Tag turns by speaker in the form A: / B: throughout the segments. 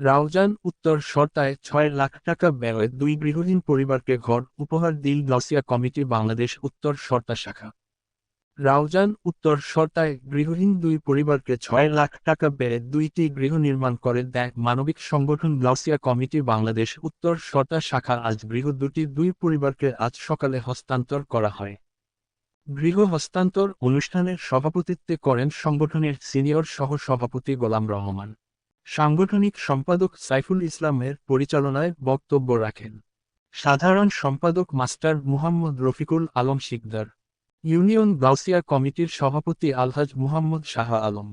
A: রাউজান উত্তর সরতায় ছয় লাখ টাকা ব্যয়ে দুই গৃহহীন পরিবারকে ঘর, উপহার দিল গাউসিয়া কমিটি বাংলাদেশ উত্তর সরতা শাখা। রাউজান উত্তর সরতায় গৃহহীন দুই পরিবারকে ছয় লাখ টাকা ব্যয়ে দুইটি গৃহ নির্মাণ করে দেয় মানবিক সংগঠন গাউসিয়া কমিটি বাংলাদেশ উত্তর সরতা শাখা। আজ গৃহ দুটি দুই পরিবারকে আজ সকালে হস্তান্তর করা হয়। গৃহ হস্তান্তর অনুষ্ঠানের সভাপতিত্বে করেন সংগঠনের সিনিয়র সহ সভাপতি গোলাম রহমান। সাংগঠনিক সম্পাদক সাইফুল ইসলামের পরিচালনায় বক্তব্য রাখেন। সাধারণ সম্পাদক মাস্টার মুহাম্মদ রফিকুল আলম শিকদার। ইউনিয়ন গাউসিয়া কমিটির সভাপতি আলহাজ মুহাম্মদ শাহ আলম।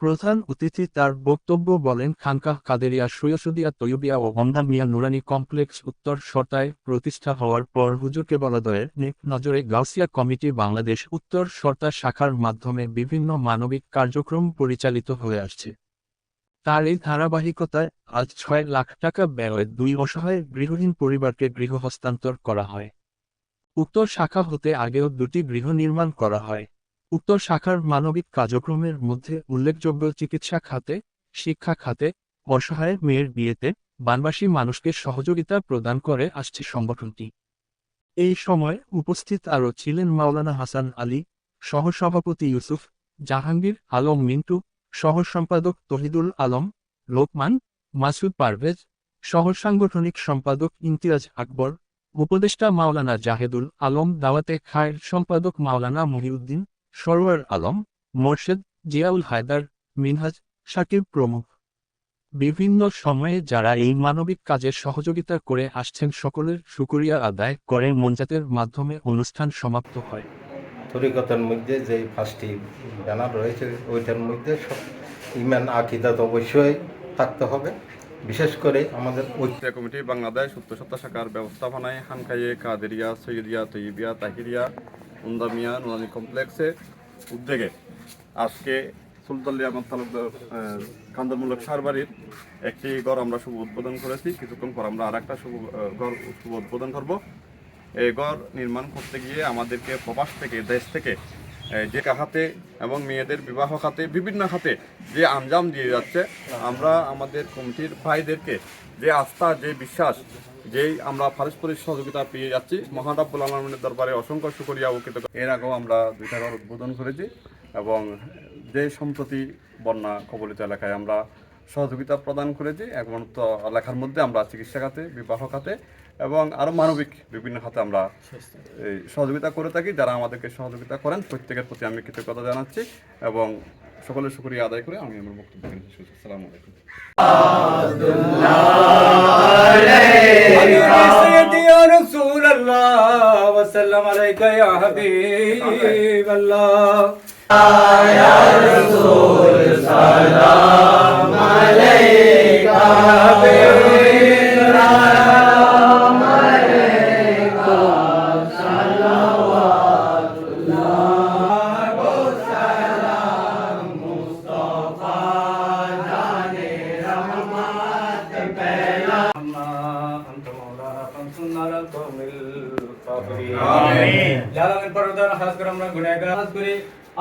A: প্রধান অতিথি তার বক্তব্য বলেন, খানকাহ কাদেরিয়া সৈয়সুদিয়া তৈয়বিয়া ও হন্দা মিয়া নুরানি কমপ্লেক্স উত্তর সরতায় প্রতিষ্ঠা হওয়ার পর হুজুর কেবলাদয়ের নেক নজরে গাউসিয়া কমিটি বাংলাদেশ উত্তর সরতা শাখার মাধ্যমে বিভিন্ন মানবিক কার্যক্রম পরিচালিত হয়ে আসছে। তার এই ধারাবাহিকতায় আজ ছয় লাখ টাকা ব্যয়ে দুই অসহায় গৃহহীন পরিবারকে গৃহ হস্তান্তর করা হয়। উক্ত শাখা হতে আগেও দুটি গৃহ নির্মাণ করা হয়। উক্ত শাখার মানবিক কার্যক্রমের মধ্যে উল্লেখযোগ্য চিকিৎসা খাতে, শিক্ষা খাতে, অসহায় মেয়ের বিয়েতে বানবাসী মানুষকে সহযোগিতা প্রদান করে আসছে সংগঠনটি। এই সময় উপস্থিত আরও ছিলেন মাওলানা হাসান আলী, সহসভাপতি ইউসুফ, জাহাঙ্গীর আলম মিন্টু সহ সম্পাদক তহিদুল আলম, লোকমান, মাসুদ পারভেজ সহ সাংগঠনিক সম্পাদক ইমতিয়াজ আকবর, উপদেষ্টা মাওলানা জাহেদুল আলম, দাওয়াতে খায়ের সম্পাদক মাওলানা মহিউদ্দিন, সরোয়ার আলম, মোর্শেদ জিয়াউল হায়দার, মিনহাজ সাকিব প্রমুখ। বিভিন্ন সময়ে যারা এই মানবিক কাজের সহযোগিতা করে আসছেন, সকলের শুকরিয়া আদায় করে মঞ্জাতের মাধ্যমে অনুষ্ঠান সমাপ্ত হয়।
B: তরিকতার মধ্যে যে পাঁচটি ব্যানার রয়েছে, ওইটার মধ্যে সব ইমান, আকিদা তো অবশ্যই থাকতে হবে। বিশেষ করে আমাদের ঐক্য
C: কমিটি বাংলাদেশ উত্তর সত্তা শাখার ব্যবস্থাপনায় হানকাইয়ে কাদেরিয়া, সৈয়দিয়া তৈবিয়া তাহিরিয়া, উন্দামিয়া, নুরানি কমপ্লেক্সে উদ্যোগে আজকে সুলতান আহমদ কান্দমূলক সারবাড়ির একটি ঘর আমরা শুভ উদ্বোধন করেছি। কিছুক্ষণ পর আমরা আর একটা শুভ ঘর শুভ উদ্বোধন করব। এই ঘর নির্মাণ করতে গিয়ে আমাদেরকে প্রবাস থেকে, দেশ থেকে যে খাতে এবং মেয়েদের বিবাহ খাতে, বিভিন্ন খাতে যে আঞ্জাম দিয়ে যাচ্ছে, আমরা আমাদের কমিটির ভাইদেরকে যে আস্থা, যে বিশ্বাস, যেই আমরা পারস্পরিক সহযোগিতা পেয়ে যাচ্ছি, মহারাব্বুল আলমের দরবারে অসংখ্য ও কৃতজ্ঞ এর আগেও আমরা দুইটা ঘর উদ্বোধন করেছি এবং যে সম্প্রতি বন্যা কবলিত এলাকায় আমরা সহযোগিতা প্রদান করেছি। একমাত্র লেখার মধ্যে আমরা চিকিৎসা খাতে, বিবাহ খাতে এবং আরও মানবিক বিভিন্ন খাতে আমরা এই সহযোগিতা করে থাকি। যারা আমাদেরকে সহযোগিতা করেন, প্রত্যেকের প্রতি আমি কৃতজ্ঞতা জানাচ্ছি এবং সকলের শুক্রিয়া আদায় করে আমি আমার বক্তব্য। আসসালামু আলাইকুম।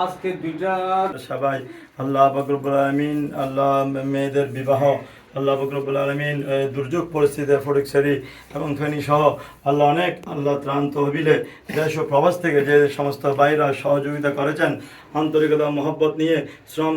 D: আজকে দুইটা
E: সবাই আল্লাহ বকরবুল আলমিন আল্লাহ মেয়েদের বিবাহ আল্লাহ বকরবুল আলমিন দুর্যোগ পরিস্থিতির ফটিকসারি এবং ফেনী সহ আল্লাহ অনেক আল্লাহ ত্রাণ তহবিলে দেশ ও প্রবাস থেকে যে সমস্ত বাইরা সহযোগিতা করেছেন আন্তরিকতা মহব্বত নিয়ে শ্রম